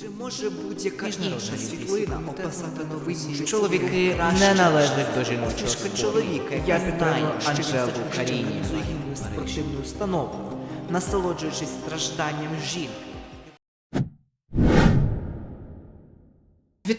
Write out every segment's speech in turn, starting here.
Чи може будь-яка інша світлина описати новий мужик? Чоловіки не належать до жіночого Фішка чоловіка, Я знаю Анжелу Каріні. спортивну установу, насолоджуючись стражданням жінки.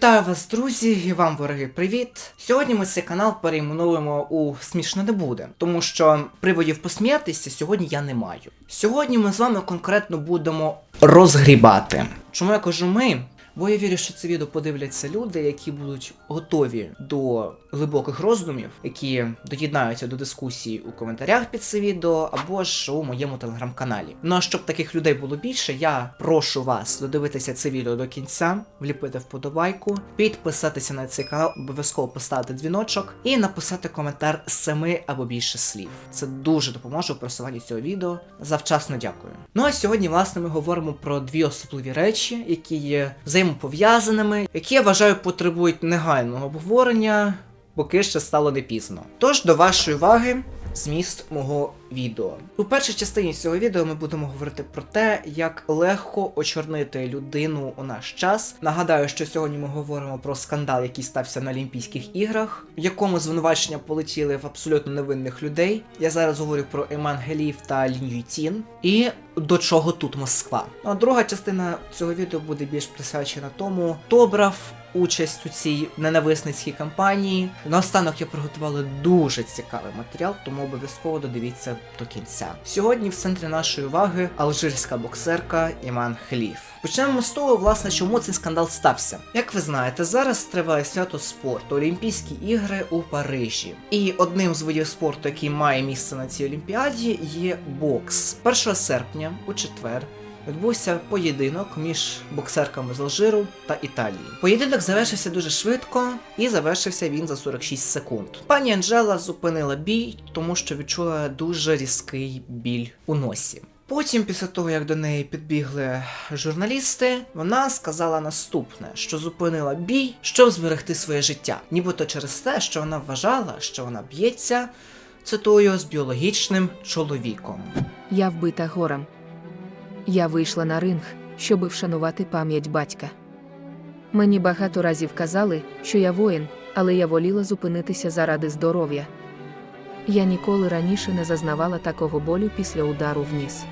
Вітаю вас, друзі, і вам, вороги, привіт! Сьогодні ми цей канал перейменуємо у Смішно не буде, тому що приводів посміятися сьогодні я не маю. Сьогодні ми з вами конкретно будемо розгрібати. Чому я кажу ми? Бо я вірю, що це відео подивляться люди, які будуть готові до глибоких роздумів, які доєднаються до дискусії у коментарях під це відео або ж у моєму телеграм-каналі. Ну а щоб таких людей було більше, я прошу вас додивитися це відео до кінця, вліпити вподобайку, підписатися на цей канал, обов'язково поставити дзвіночок і написати коментар з семи або більше слів. Це дуже допоможе у просуванні цього відео. Завчасно дякую. Ну а сьогодні, власне, ми говоримо про дві особливі речі, які є взаємопов'язаними, які я вважаю потребують негайного обговорення, поки ще стало не пізно. Тож до вашої уваги. Зміст мого відео. У першій частині цього відео ми будемо говорити про те, як легко очорнити людину у наш час. Нагадаю, що сьогодні ми говоримо про скандал, який стався на Олімпійських іграх, в якому звинувачення полетіли в абсолютно невинних людей. Я зараз говорю про Еман Гелів та Лінь Ютін. І до чого тут Москва. Ну, а друга частина цього відео буде більш присвячена тому, хто брав участь у цій ненависницькій кампанії. Наостанок я приготувала дуже цікавий матеріал, тому обов'язково додивіться до кінця. Сьогодні в центрі нашої уваги алжирська боксерка Іман Хліф. Почнемо з того, власне, чому цей скандал стався. Як ви знаєте, зараз триває свято спорту Олімпійські ігри у Парижі. І одним з видів спорту, який має місце на цій олімпіаді, є бокс. 1 серпня у четвер відбувся поєдинок між боксерками з Алжиру та Італії. Поєдинок завершився дуже швидко, і завершився він за 46 секунд. Пані Анжела зупинила бій, тому що відчула дуже різкий біль у носі. Потім, після того, як до неї підбігли журналісти, вона сказала наступне: що зупинила бій, щоб зберегти своє життя, нібито через те, що вона вважала, що вона б'ється, цитую, з біологічним чоловіком. Я вбита горем. Я вийшла на ринг, щоби вшанувати пам'ять батька. Мені багато разів казали, що я воїн, але я воліла зупинитися заради здоров'я. Я ніколи раніше не зазнавала такого болю після удару в ніс.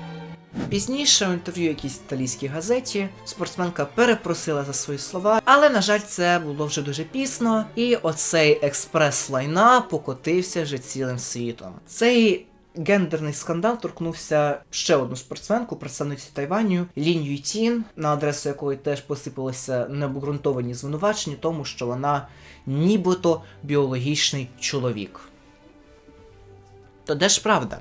Пізніше у інтерв'ю якійсь італійській газеті спортсменка перепросила за свої слова, але на жаль, це було вже дуже пізно, і оцей експрес лайна покотився вже цілим світом. Цей гендерний скандал торкнувся ще одну спортсменку, представницю Тайваню Лінь Юйтін, на адресу якої теж посипалися необґрунтовані звинувачення, тому що вона нібито біологічний чоловік. То де ж правда?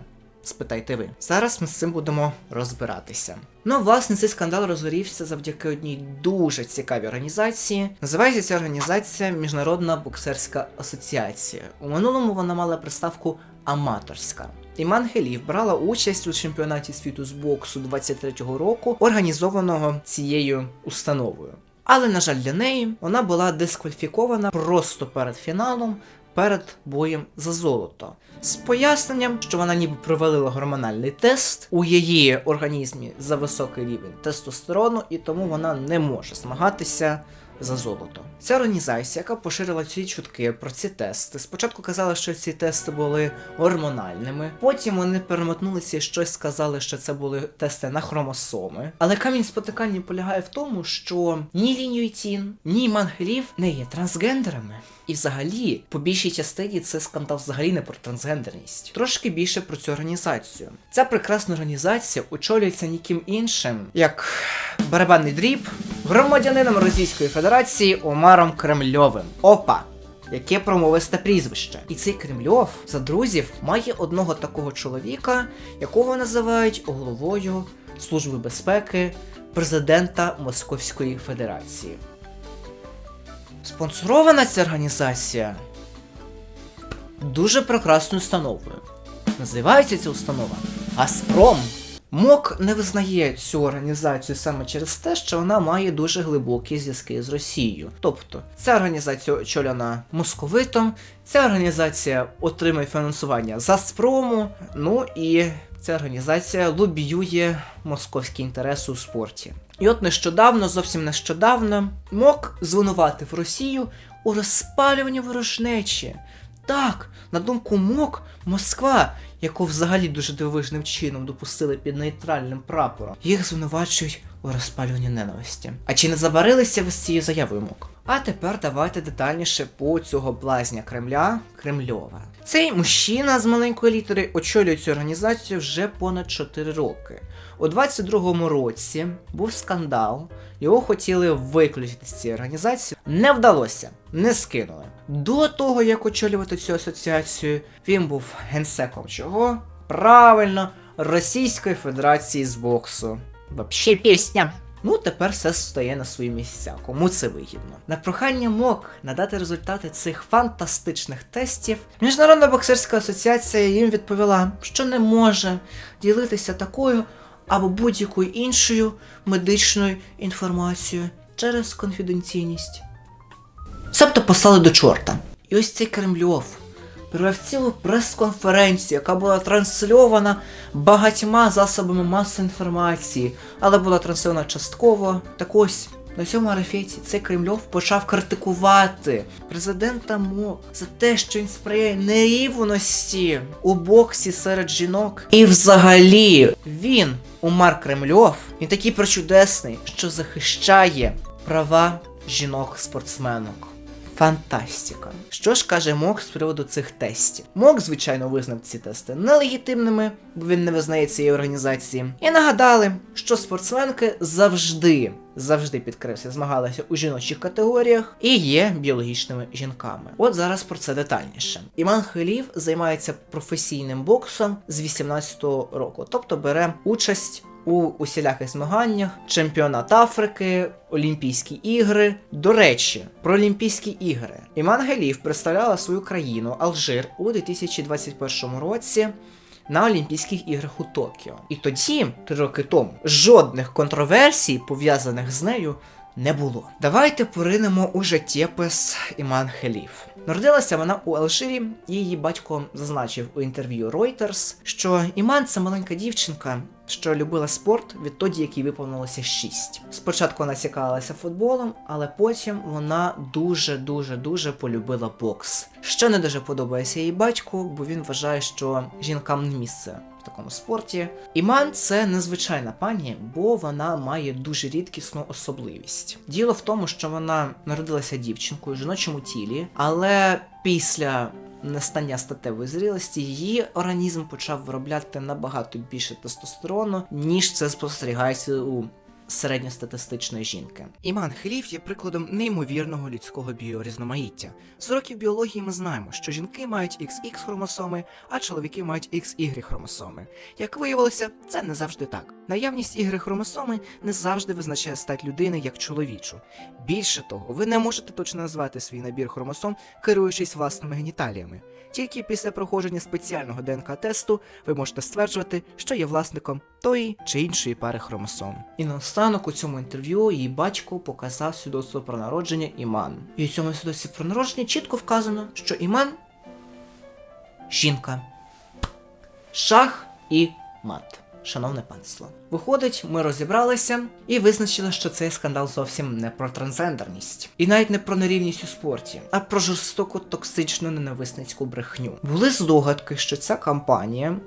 Спитайте ви. Зараз ми з цим будемо розбиратися. Ну, власне, цей скандал розгорівся завдяки одній дуже цікавій організації. Називається ця організація Міжнародна боксерська асоціація. У минулому вона мала приставку аматорська. Іман Гелів брала участь у чемпіонаті світу з боксу 23-го року, організованого цією установою. Але, на жаль, для неї вона була дискваліфікована просто перед фіналом перед боєм за золото. З поясненням, що вона ніби провалила гормональний тест у її організмі за високий рівень тестостерону, і тому вона не може змагатися за золото. Ця організація, яка поширила ці чутки про ці тести, спочатку казала, що ці тести були гормональними, потім вони перемотнулися і щось сказали, що це були тести на хромосоми. Але камінь спотикання полягає в тому, що ні Лінь Юйтін, ні Мангелів не є трансгендерами. І взагалі, по більшій частині це скандал взагалі не про трансгендерність. Трошки більше про цю організацію. Ця прекрасна організація очолюється ніким іншим, як барабанний дріб, громадянином Російської Федерації Омаром Кремльовим. Опа! Яке промовисте прізвище. І цей Кремльов за друзів має одного такого чоловіка, якого називають головою Служби безпеки президента Московської Федерації. Спонсорована ця організація дуже прекрасною установою. Називається ця установа Газпром. МОК не визнає цю організацію саме через те, що вона має дуже глибокі зв'язки з Росією. Тобто, ця організація очолена московитом, ця організація отримує фінансування з Газпрому, ну і ця організація лобіює московські інтереси у спорті. І от нещодавно, зовсім нещодавно, МОК звинуватив Росію у розпалюванні ворожнечі. Так, на думку МОК, Москва, яку взагалі дуже дивовижним чином допустили під нейтральним прапором, їх звинувачують у розпалюванні ненависті. А чи не забарилися ви з цією заявою МОК? А тепер давайте детальніше по цього блазня Кремля Кремльова. Цей мужчина з маленької літери очолює цю організацію вже понад 4 роки. У 22-му році був скандал, його хотіли виключити з цієї організації. Не вдалося, не скинули. До того, як очолювати цю асоціацію, він був генсеком чого? Правильно, Російської Федерації з боксу. Вообще пісня. Ну, тепер все стає на свої місця. Кому це вигідно? На прохання МОК надати результати цих фантастичних тестів. Міжнародна боксерська асоціація їм відповіла, що не може ділитися такою або будь-якою іншою медичною інформацією через конфіденційність. Себто послали до чорта. І ось цей Кремльов провів цілу прес-конференцію, яка була трансльована багатьма засобами масової інформації, але була трансльована частково. Так ось. На цьому арафеті цей Кремльов почав критикувати президента МО за те, що він сприяє нерівності у боксі серед жінок. І взагалі він, Умар Кремльов, він такий прочудесний, що захищає права жінок-спортсменок. Фантастика. Що ж каже МОК з приводу цих тестів? МОК, звичайно, визнав ці тести нелегітимними, бо він не визнає цієї організації. І нагадали, що спортсменки завжди, завжди підкрився, змагалися у жіночих категоріях і є біологічними жінками. От зараз про це детальніше. Іман Хелів займається професійним боксом з 18-го року, тобто бере участь у усіляких змаганнях, чемпіонат Африки, Олімпійські ігри. До речі, про Олімпійські ігри. Іман Гелів представляла свою країну Алжир у 2021 році. На Олімпійських іграх у Токіо. І тоді, три роки тому, жодних контроверсій, пов'язаних з нею, не було. Давайте поринемо у життєпис Іман Хелів. Народилася вона у Алжирі, і її батько зазначив у інтерв'ю Reuters, що Іман це маленька дівчинка, що любила спорт відтоді, як їй виповнилося 6. Спочатку вона цікавилася футболом, але потім вона дуже дуже дуже полюбила бокс. Що не дуже подобається її батьку, бо він вважає, що жінкам не місце такому спорті. Іман це незвичайна пані, бо вона має дуже рідкісну особливість. Діло в тому, що вона народилася дівчинкою в жіночому тілі, але після настання статевої зрілості її організм почав виробляти набагато більше тестостерону, ніж це спостерігається у середньостатистичної жінки. Іман Хелів є прикладом неймовірного людського біорізноманіття. З років біології ми знаємо, що жінки мають XX хромосоми, а чоловіки мають XY хромосоми. Як виявилося, це не завжди так. Наявність Y хромосоми не завжди визначає стать людини як чоловічу. Більше того, ви не можете точно назвати свій набір хромосом, керуючись власними геніталіями. Тільки після проходження спеціального ДНК-тесту ви можете стверджувати, що є власником тої чи іншої пари хромосом. І наостанок у цьому інтерв'ю її батько показав свідоцтво про народження Іман. І у цьому свідоцтві про народження чітко вказано, що Іман жінка. Шах і мат. Шановне панство. Виходить, ми розібралися і визначили, що цей скандал зовсім не про трансгендерність. І навіть не про нерівність у спорті, а про жорстоку токсичну ненависницьку брехню. Були здогадки, що ця кампанія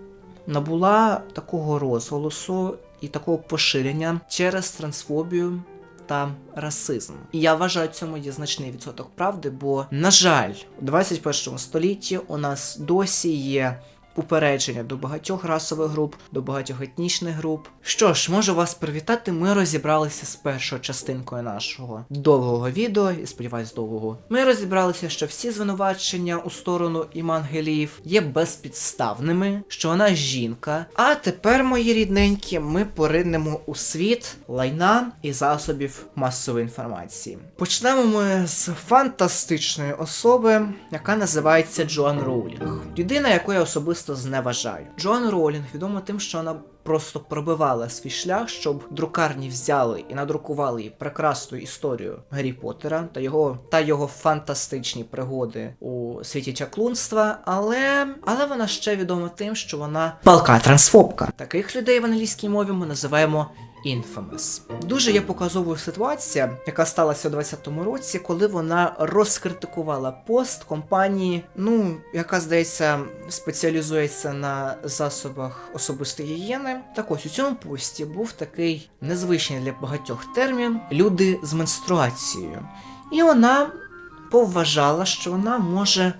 набула такого розголосу і такого поширення через трансфобію. Та расизм. І я вважаю, цьому є значний відсоток правди, бо, на жаль, у 21 столітті у нас досі є упередження до багатьох расових груп, до багатьох етнічних груп. Що ж, можу вас привітати. Ми розібралися з першою частинкою нашого довгого відео, і сподіваюсь, довгого. Ми розібралися, що всі звинувачення у сторону Імангеліїв є безпідставними, що вона жінка. А тепер, мої рідненькі, ми поринемо у світ лайна і засобів масової інформації. Почнемо ми з фантастичної особи, яка називається Джоан Роулінг. Людина, яку я особисто просто зневажають. Джон Ролінг відома тим, що вона просто пробивала свій шлях, щоб друкарні взяли і надрукували їй прекрасну історію Гаррі Поттера та його та його фантастичні пригоди у світі чаклунства. Але але вона ще відома тим, що вона палка трансфобка. Таких людей в англійській мові ми називаємо Infamous. Дуже є показовою ситуація, яка сталася у 2020 році, коли вона розкритикувала пост компанії, ну яка здається спеціалізується на засобах особистої гігієни. Так ось у цьому пості був такий незвичний для багатьох термін люди з менструацією. І вона повважала, що вона може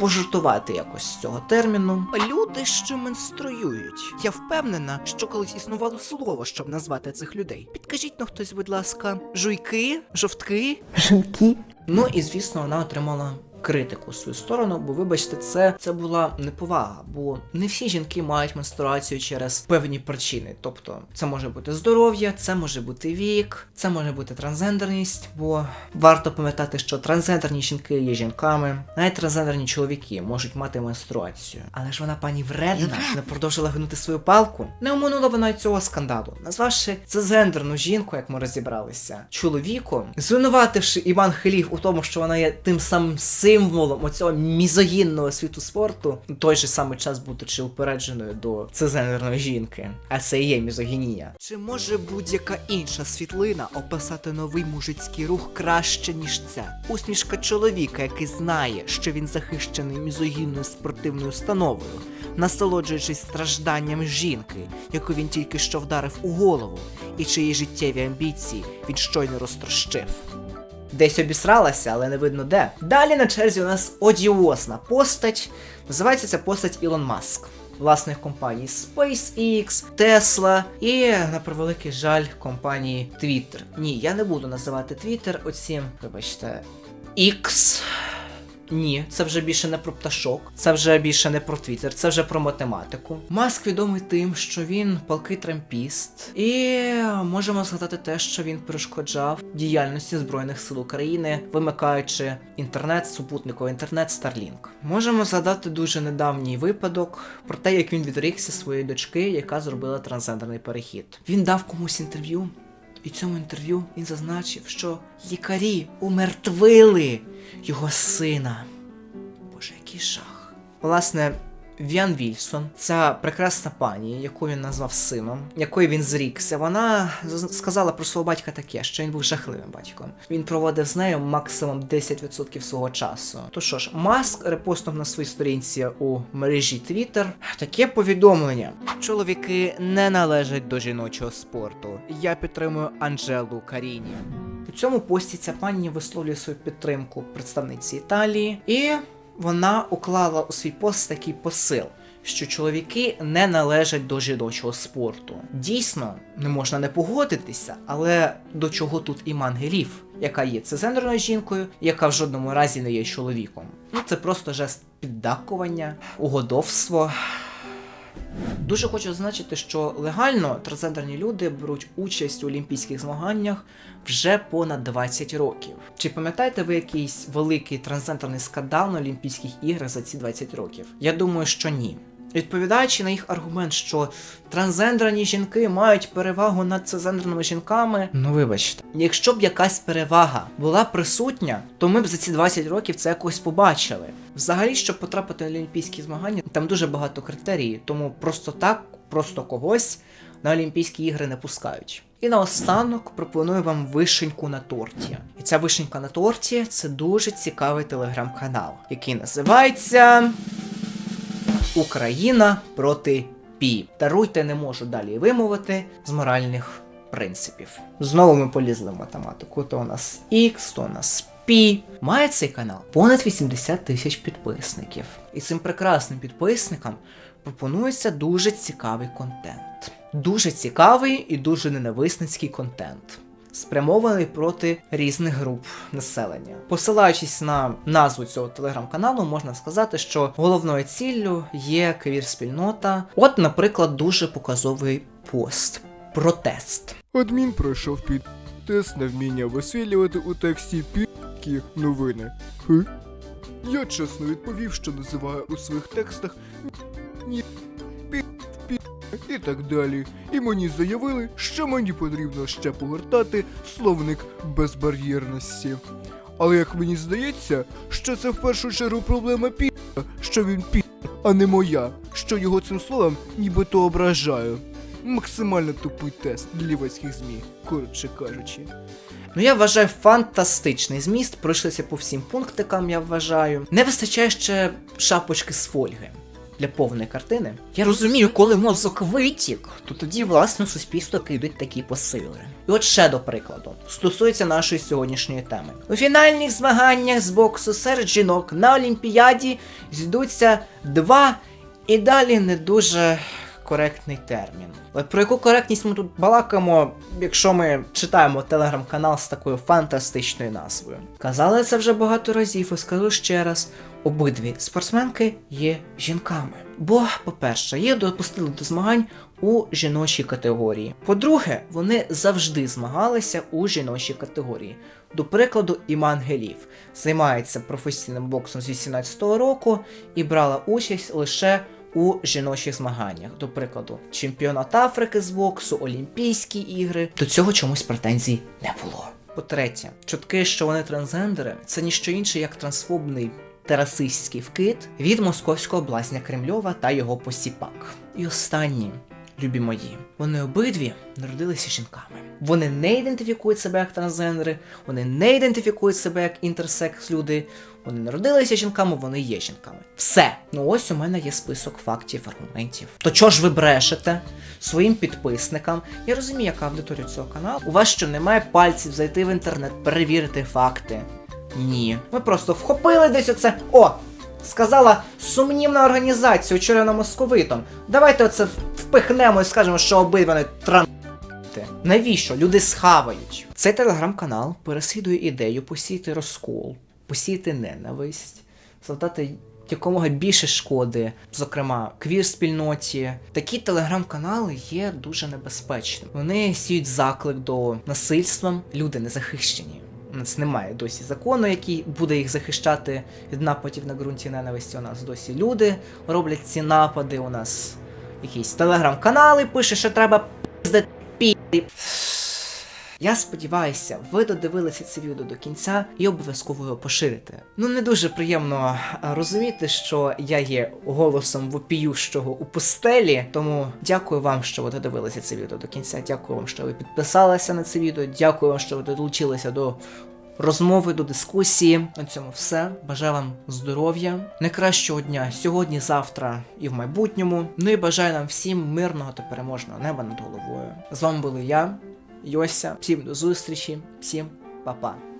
пожартувати якось з цього терміну. Люди, що менструюють. Я впевнена, що колись існувало слово, щоб назвати цих людей. Підкажіть ну хтось, будь ласка, жуйки, жовтки. Ну і звісно, вона отримала критику в свою сторону, бо вибачте, це, це була неповага, бо не всі жінки мають менструацію через певні причини. Тобто, це може бути здоров'я, це може бути вік, це може бути трансгендерність, бо варто пам'ятати, що трансгендерні жінки є жінками, навіть трансгендерні чоловіки можуть мати менструацію. Але ж вона пані вредна, не продовжила гнути свою палку. Не оминула вона й цього скандалу, назвавши цезендерну жінку, як ми розібралися, чоловіком, звинувативши Іван Хелів у тому, що вона є тим самим символом оцього мізогінного світу спорту, в той же самий час будучи упередженою до цезендерної жінки. А це і є мізогінія. Чи може будь-яка інша світлина описати новий мужицький рух краще, ніж ця? Усмішка чоловіка, який знає, що він захищений мізогінною спортивною установою, насолоджуючись стражданням жінки, яку він тільки що вдарив у голову, і чиї життєві амбіції він щойно розтрощив. Десь обісралася, але не видно де. Далі на черзі у нас одіозна постать. Називається ця постать Ілон Маск. Власних компаній SpaceX, Tesla і, на превеликий жаль, компанії Twitter. Ні, я не буду називати Twitter оцім, вибачте, X. Ні, це вже більше не про пташок, це вже більше не про Твіттер, це вже про математику. Маск відомий тим, що він палкий трампіст, і можемо згадати те, що він перешкоджав діяльності Збройних сил України, вимикаючи інтернет, супутниковий інтернет Starlink. Можемо згадати дуже недавній випадок про те, як він відрікся своєї дочки, яка зробила трансгендерний перехід. Він дав комусь інтерв'ю. І в цьому інтерв'ю він зазначив, що лікарі умертвили його сина. Боже, який жах. Власне, Віан Вільсон, ця прекрасна пані, яку він назвав сином, якої він зрікся, вона сказала про свого батька таке, що він був жахливим батьком. Він проводив з нею максимум 10% свого часу. То що ж, Маск репостнув на своїй сторінці у мережі Twitter таке повідомлення. Чоловіки не належать до жіночого спорту. Я підтримую Анжелу Каріні. У цьому пості ця пані висловлює свою підтримку представниці Італії, і вона уклала у свій пост такий посил. Що чоловіки не належать до жіночого спорту. Дійсно, не можна не погодитися, але до чого тут і мангелів, яка є цезендерною жінкою, яка в жодному разі не є чоловіком. Ну це просто жест піддакування, угодовство. Дуже хочу зазначити, що легально трансгендерні люди беруть участь у олімпійських змаганнях вже понад 20 років. Чи пам'ятаєте ви якийсь великий трансгендерний скандал на Олімпійських іграх за ці 20 років? Я думаю, що ні. Відповідаючи на їх аргумент, що трансгендерні жінки мають перевагу над цезендерними жінками, ну вибачте, якщо б якась перевага була присутня, то ми б за ці 20 років це якось побачили. Взагалі, щоб потрапити на Олімпійські змагання, там дуже багато критерій, тому просто так, просто когось на Олімпійські ігри не пускають. І наостанок пропоную вам вишеньку на торті. І ця вишенька на торті це дуже цікавий телеграм-канал, який називається Україна проти Пі. Даруйте, не можу далі вимовити з моральних принципів. Знову ми полізли в математику. То у нас X, то у нас Пі. Має цей канал понад 80 тисяч підписників. І цим прекрасним підписникам пропонується дуже цікавий контент. Дуже цікавий і дуже ненависницький контент. Спрямований проти різних груп населення. Посилаючись на назву цього телеграм-каналу, можна сказати, що головною ціллю є квір-спільнота. От, наприклад, дуже показовий пост. Протест. Адмін пройшов під тест на вміння висвітлювати у тексті пі**кі новини. Хи? Я чесно відповів, що називаю у своїх текстах ні, пі, пі і так далі. І мені заявили, що мені потрібно ще погортати словник безбар'єрності. Але як мені здається, що це в першу чергу проблема пі, що він пі, а не моя, що його цим словом нібито ображаю. Максимально тупий тест для лівацьких змі, коротше кажучи. Ну, я вважаю фантастичний зміст, пройшлися по всім пунктикам, я вважаю. Не вистачає ще шапочки з фольги для повної картини. Я розумію, коли мозок витік, то тоді, власне, суспільство йдуть такі посили. І от ще до прикладу, стосується нашої сьогоднішньої теми. У фінальних змаганнях з боксу серед жінок на Олімпіаді зійдуться два і далі не дуже коректний термін. Але про яку коректність ми тут балакаємо, якщо ми читаємо телеграм-канал з такою фантастичною назвою? Казали це вже багато разів і скажу ще раз: обидві спортсменки є жінками. Бо, по-перше, їх допустили до змагань у жіночій категорії. По-друге, вони завжди змагалися у жіночій категорії. До прикладу, Іман Гелів займається професійним боксом з 18-го року і брала участь лише у жіночих змаганнях. До прикладу, чемпіонат Африки з боксу, Олімпійські ігри. До цього чомусь претензій не було. По-третє, чутки, що вони трансгендери, це ніщо інше, як трансфобний та расистський вкид від московського блазня Кремльова та його посіпак. І останні, любі мої, вони обидві народилися жінками. Вони не ідентифікують себе як трансгендери, вони не ідентифікують себе як інтерсекс люди. Вони народилися жінками, вони є жінками. Все. Ну ось у мене є список фактів, аргументів. То чого ж ви брешете своїм підписникам? Я розумію, яка аудиторія цього каналу. У вас що немає пальців зайти в інтернет, перевірити факти. Ні. Ми просто вхопили десь оце. О! Сказала сумнівна організація, очолена московитом. Давайте оце впихнемо і скажемо, що обидва вони тран. Навіщо? Люди схавають. Цей телеграм-канал переслідує ідею посіяти розкол, посіяти ненависть, завдати якомога більше шкоди, зокрема квір-спільноті. Такі телеграм-канали є дуже небезпечними. Вони сіють заклик до насильства, люди не захищені. У нас немає досі закону, який буде їх захищати від нападів на ґрунті ненависті. У нас досі люди роблять ці напади. У нас якісь телеграм-канали пише, що треба пиздити пі. Я сподіваюся, ви додивилися це відео до кінця і обов'язково його поширите. Ну не дуже приємно розуміти, що я є голосом вопіющого у пустелі. Тому дякую вам, що ви додивилися це відео до кінця. Дякую вам, що ви підписалися на це відео. Дякую вам, що ви долучилися до розмови, до дискусії. На цьому все. Бажаю вам здоров'я, найкращого дня сьогодні, завтра і в майбутньому. Ну і бажаю нам всім мирного та переможного неба над головою. З вами були я, Йося. Всім до зустрічі, всім па-па.